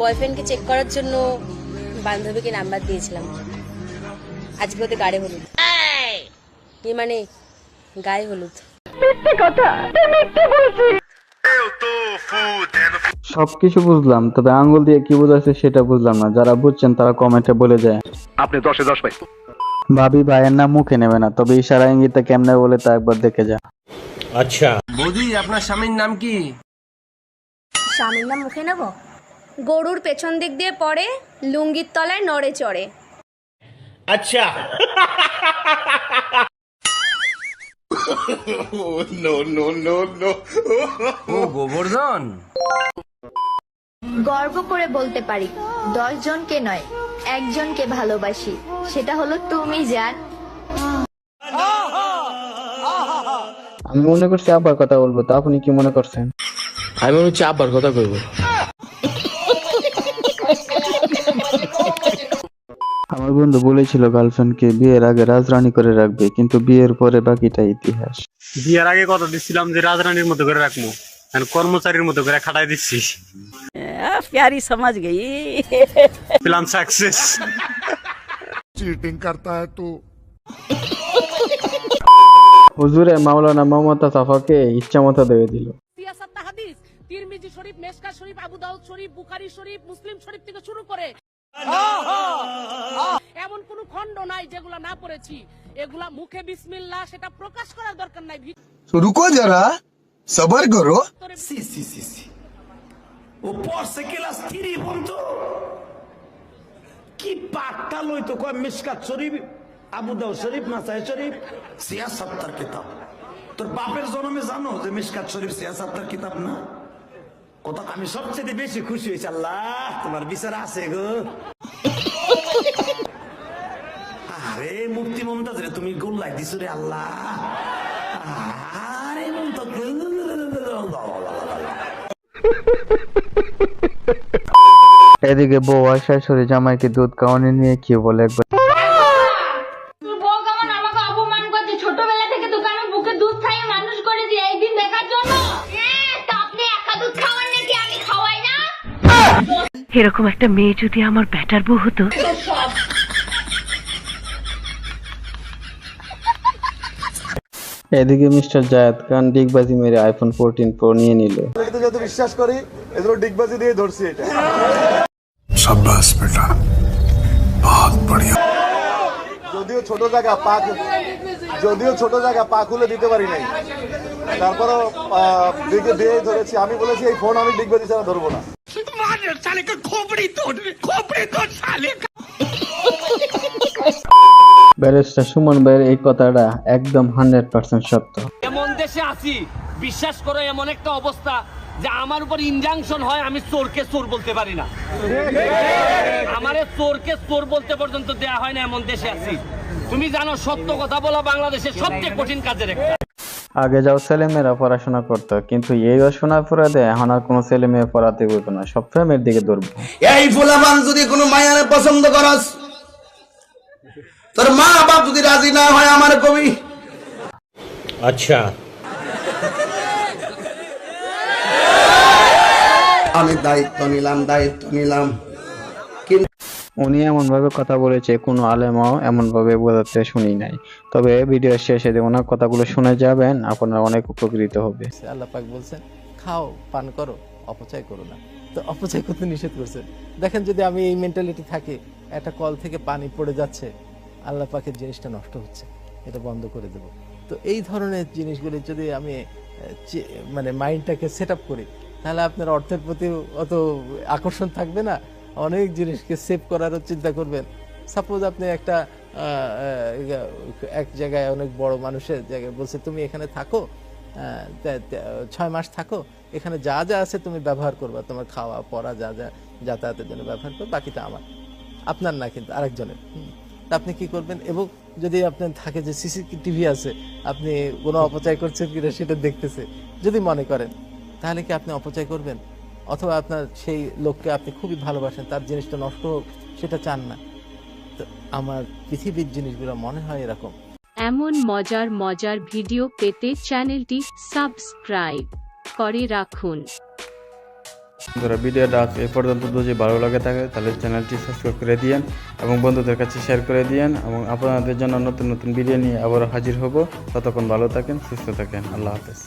বয়ফ্রেন্ডকে চেক করার জন্য বান্ধবীকে নাম্বার দিয়েছিলাম। আজকে ওদের গাড়ি হলুদ? এ মানে গায়ে হলুদ। সবকিছু বুঝলাম তবে আঙ্গুল দিয়ে কি বোঝাচ্ছে সেটা বুঝলাম না। যারা বুঝছেন তারা কমেন্টে বলে যায়। আপনি দশে দশ পাই। ভাবি ভাইয়ের নাম মুখে নেবে না তবে ইশারা ইঙ্গিতে কেমনে বলে তা একবার দেখে যা। আচ্ছা। বৌদি আপনার স্বামীর নাম কি? স্বামীর নাম মুখে নেব? গরুর পেছন দিক দিয়ে পড়ে লুঙ্গির তলায় নড়ে চড়ে। ও গোবর্ধন। গর্ব করে বলতে পারি দশ জনকে নয় একজনকে ভালোবাসি সেটা হলো তুমি জান। আমি মনে করছি আবার কথা বলব তা আপনি কি মনে করছেন? আমি মনে হচ্ছে আব্বার কথা কইব। আমার বন্ধু বলেছিল গার্লফ্রেন্ডকে বিয়ের আগে রাজরানী করে রাখবে কিন্তু বিয়ের পরে বাকিটা ইতিহাস। বিয়ের আগে কথা দিছিলাম যে রাজরানীর মতো করে রাখব কর্মচারীর মতো করে খাটাই দিচ্ছি। প্যারি সমাজ গেই। প্ল্যান সাকসেস চিটিং করতা হ্যায় তো। হুজুরে মাওলানা মমতা সাফাকে ইচ্ছা মতো দিয়ে দিল। তিরমিজি শরীফ মেশকা শরীফ আবু দাউদ শরীফ বুখারী শরীফ মুসলিম শরীফ থেকে শুরু করে নাই যেগুলা না পড়েছি এগুলা মুখে সেটা প্রকাশ করার দরকার নাই। রুকো যারা সবার করো। সি সি সি সি। বন্ধু কি কয় মিসকাত শরীফ শরীফ মাসাই শরীফ। সিয়া কিতাব। তোর বাপের জন্মে জানো যে মিসকাত শরীফ সিয়া কিতাব না? কথা আমি সবচেয়ে বেশি খুশি হয়েছি। আল্লাহ তোমার বিচার আছে গো। আরে মুক্তি মমতাজ রে তুমি গোল্লাই দিছো রে আল্লাহ। আরে মমতাজ এদিকে বউ আর শাশুড়ি জামাইকে দুধ খাওয়ানি নিয়ে কি বলে একবার? বউ কেমন আমাকে অপমান করছে ছোটবেলা থেকে দোকানে বুকে দুধ খাইয়ে মানুষ করেছি এই দিন দেখার জন্য? তা আপনি একা দুধ খাওয়ান নাকি? আমি খাওয়াই না। এরকম একটা মেয়ে যদি আমার ব্যাটার বউ হতো? এদিকে মিস্টার জায়েদ খান ডিগবাজি মেরে আইফোন ফোরটিন প্রো নিয়ে নিল। যত বিশ্বাস করি এগুলো ডিগবাজি দিয়ে ধরছি এটা। সাব্বাস বেটা। বহুত বড়িয়া। যদিও ছোট জায়গা পা যদিও ছোট জায়গা পা খুলে দিতে পারি নাই। তারপরও দিকে দিয়ে ধরেছি। আমি বলেছি এই ফোন আমি ডিগবাজি ছাড়া ধরবো না। ব্যারিস্টার সুমন ভাইয়ের এই কথাটা একদম হান্ড্রেড পার্সেন্ট সত্য। এমন দেশে আছি বিশ্বাস করো এমন একটা অবস্থা যে আমার উপর ইনজাংশন হয় আমি চোরকে চোর বলতে পারি না। আমারে চোরকে চোর বলতে পর্যন্ত দেয়া হয় না এমন দেশে আছি। তুমি জানো সত্য কথা বলা বাংলাদেশের সবচেয়ে কঠিন কাজের একটা। আগে যাও ছেলে মেয়েরা পড়াশোনা করতো কিন্তু এই শোনা পড়া দেয় এখন আর কোনো ছেলে মেয়ে পড়াতে বলব না সব ফ্রেমের দিকে ধরবো এই ফুলাবান যদি কোনো মায়ারে পছন্দ করস তোর মা বাপ যদি রাজি না হয় আমার কবি। আচ্ছা। আমি দায়িত্ব নিলাম দায়িত্ব নিলাম। উনি এমন ভাবে কথা বলেছে কোনো আলেমও এমন ভাবে বোঝাতে শুনি নাই। তবে ভিডিও শেষে যে ওনার কথাগুলো শুনে যাবেন আপনারা অনেক উপকৃত হবে। আল্লাহ পাক বলছেন খাও পান করো অপচয় করো না। তো অপচয় করতে নিষেধ করছে। দেখেন যদি আমি এই মেন্টালিটি থাকে একটা কল থেকে পানি পড়ে যাচ্ছে আল্লাহ পাকের জিনিসটা নষ্ট হচ্ছে, এটা বন্ধ করে দেব। তো এই ধরনের জিনিসগুলি যদি আমি মানে মাইন্ডটাকে সেট আপ করি, তাহলে আপনার অর্থের প্রতি অত আকর্ষণ থাকবে না, অনেক জিনিসকে সেভ করারও চিন্তা করবেন। সাপোজ আপনি একটা এক জায়গায় অনেক বড় মানুষের জায়গায় বলছে, তুমি এখানে থাকো ছয় মাস থাকো, এখানে যা যা আছে তুমি ব্যবহার করবা, তোমার খাওয়া, পড়া, যা যা যাতায়াতের জন্য ব্যবহার করো বাকিটা আমার। আপনার না কিন্তু আরেকজনের। আপনি কি করবেন? এবং যদি আপনার থাকে যে সিসি টিভি আছে, আপনি কোনো অপচয় করছেন কিনা সেটা দেখতেছে, যদি মনে করেন, তাহলে কি আপনি অপচয় করবেন? অথবা আপনার সেই লোককে আপনি খুবই ভালোবাসেন, তার জিনিসটা নষ্ট হোক, সেটা চান না। তো আমার পৃথিবীর জিনিসগুলো মনে হয় এরকম। এমন মজার মজার ভিডিও পেতে চ্যানেলটি সাবস্ক্রাইব করে রাখুন। বন্ধুরা ভিডিওটা আজ এই পর্যন্ত যদি ভালো লাগে থাকে, তাহলে চ্যানেলটি সাবস্ক্রাইব করে দিয়েন এবং বন্ধুদের কাছে শেয়ার করে দিয়েন এবং আপনাদের জন্য নতুন নতুন ভিডিও নিয়ে আবার হাজির হব। ততক্ষণ ভালো থাকেন, সুস্থ থাকেন। আল্লাহ হাফেজ।